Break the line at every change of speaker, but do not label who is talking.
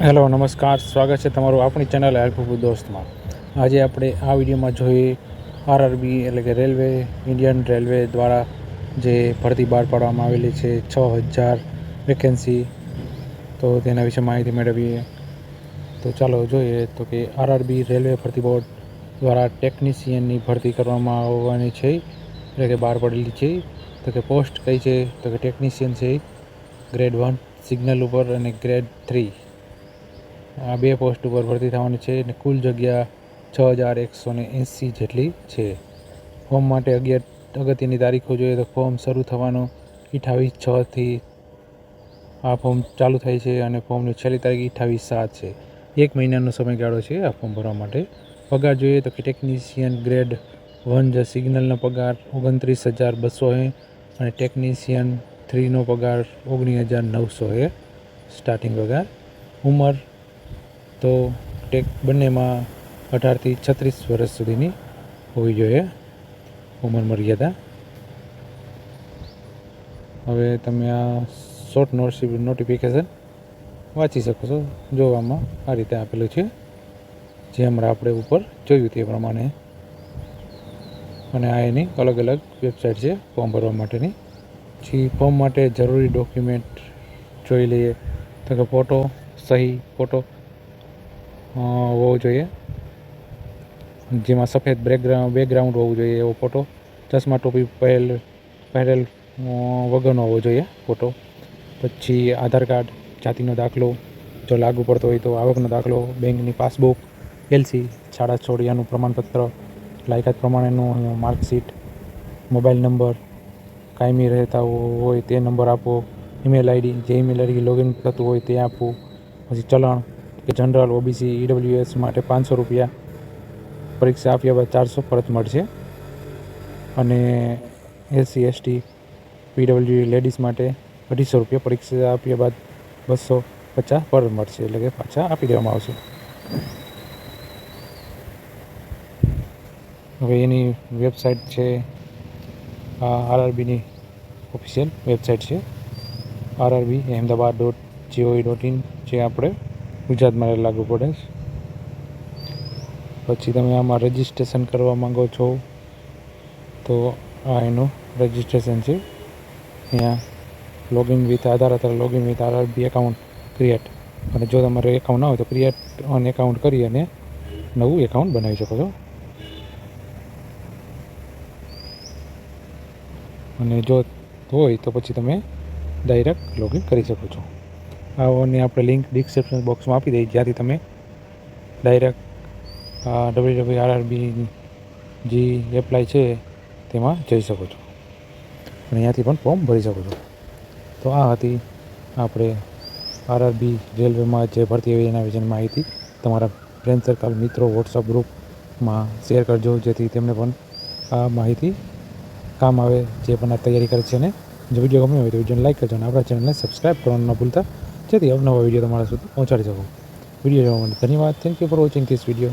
Hello, નમસ્કાર. સ્વાગત છે તમારું આપણી ચેનલ હેલ્પફુલ દોસ્તમાં. આજે આપણે આ વિડીયોમાં જોઈએ આરઆરબી એટલે કે રેલવે, ઇન્ડિયન રેલવે દ્વારા જે ભરતી બહાર પાડવામાં આવેલી છે છ હજાર વેકેન્સી. તો તેના વિશે માહિતી મેળવીએ. તો ચાલો જોઈએ તો કે આરઆરબી રેલવે ભરતી બોર્ડ દ્વારા ટેકનિશિયનની ભરતી કરવામાં આવવાની છે, એટલે કે બહાર પડેલી છે. તો કે પોસ્ટ કઈ છે? તો કે ટેકનિશિયન છે, ગ્રેડ વન સિગ્નલ ઉપર અને ગ્રેડ થ્રી. આ બે પોસ્ટ ઉપર ભરતી થવાની છે અને કુલ જગ્યા છ હજાર એકસો ને એંસી જેટલી છે. ફોર્મ માટે અગિયાર, અગત્યની તારીખો જોઈએ તો ફોર્મ શરૂ થવાનું અઠાવીસ છથી આ ફોર્મ ચાલુ થાય છે અને ફોર્મની છેલ્લી તારીખ અઠાવીસ સાત છે. એક મહિનાનો સમયગાળો છે આ ફોર્મ ભરવા માટે. પગાર જોઈએ તો કે ટેકનિશિયન ગ્રેડ વન જે સિગ્નલનો પગાર ઓગણત્રીસ હજાર બસો એ અને ટેકનિશિયન થ્રીનો પગાર ઓગણીસ હજાર નવસો એ સ્ટાર્ટિંગ પગાર. ઉંમર તો ટેક બંનેમાં અઢારથી છત્રીસ વર્ષ સુધીની હોવી જોઈએ. ઉંમર મર્યાદા. હવે તમે આ શોર્ટ નોટિફિકેશન વાંચી શકો છો, જોવામાં આ રીતે આપેલું છે. જે હમણાં આપણે ઉપર જોયું તે પ્રમાણે. અને આ એની અલગ અલગ વેબસાઇટ છે ફોર્મ ભરવા માટેની. પછી ફોર્મ માટે જરૂરી ડોક્યુમેન્ટ જોઈ લઈએ. તો કે ફોટો સહી ફોટો હોવો જોઈએ. જેમાં સફેદ બેકગ્રાઉન્ડ બેકગ્રાઉન્ડ હોવું જોઈએ એવો ફોટો ચશ્મા ટોપી પહેરેલ પહેરેલ વગરનો હોવો જોઈએ ફોટો પછી આધાર કાર્ડ, જાતિનો દાખલો, જો લાગુ પડતો હોય તો આવકનો દાખલો, બેંકની પાસબુક એલસી શાળા છોડિયાનું પ્રમાણપત્ર, લાયકાત પ્રમાણેનું માર્કશીટ, મોબાઈલ નંબર, કાયમી રહેતા હોય તે નંબર આપવો ઈમેલ આઈડી, જે ઈમેલ આઈડી લોગિન થતું હોય તે આપવું પછી ચલણ કે જનરલ ઓબીસી ઈડબ્લ્યુએસ માટે પાંચસો રૂપિયા પરીક્ષા આપ્યા બાદ ચારસો પરત મળશે. અને એસસી, એસટી, પીડબ્લ્યુ, લેડીઝ માટે અઢીસો રૂપિયા પરીક્ષા આપ્યા બાદ બસો પચાસ પરત મળશે એટલે કે પાછા આપી દેવામાં આવશે. હવે એની વેબસાઇટ છે આરઆરબીની ઓફિશિયલ વેબસાઇટ છે, RRB Ahmedabad dot G O V dot in, જે આપણે ગુજરાતમાં લાગુ પડે છે પછી તમે આમાં રજિસ્ટ્રેશન કરવા માંગો છો, તો આ એનું રજિસ્ટ્રેશન છે. અહીંયા લોગિન વિથ આધાર અથવા login with RRB account create અને જો તમારે એકાઉન્ટ ના હોય તો ક્રિએટ ઓન એકાઉન્ટ કરી અને નવું એકાઉન્ટ બનાવી શકો છો. અને જો હોય તો પછી તમે ડાયરેક્ટ લોગિન કરી શકો છો. આની આપણે લિંક ડિસ્ક્રિપ્શન બોક્સમાં આપી દઈએ, જ્યાંથી તમે ડાયરેક્ટ ડબલ્યુ ડબલ્યુ આરઆરબી જે એપ્લાય છે, તેમાં જઈ શકો છો. અને અહીંયાથી પણ ફોર્મ ભરી શકો છો. તો આ હતી આપણે આરઆરબી રેલવેમાં જે ભરતી હોય એના વિશેની માહિતી. તમારા ફ્રેન્ડ સર્કલ મિત્રો વોટ્સઅપ ગ્રુપમાં શેર કરજો, જેથી તેમને પણ આ માહિતી કામ આવે, જે પણ આ તૈયારી કરે છે અને જો વીડિયો ગમ્યો હોય તો વિડીયોને લાઈક કરજો અને આપણા ચેનલને સબસ્ક્રાઈબ કરવાનું ન ભૂલતા. જેથી અવનવા વીડિયો તમારા સુધી પહોંચાડી શકું. વીડિયો જોવા માટે ધન્યવાદ. Thank you for watching this video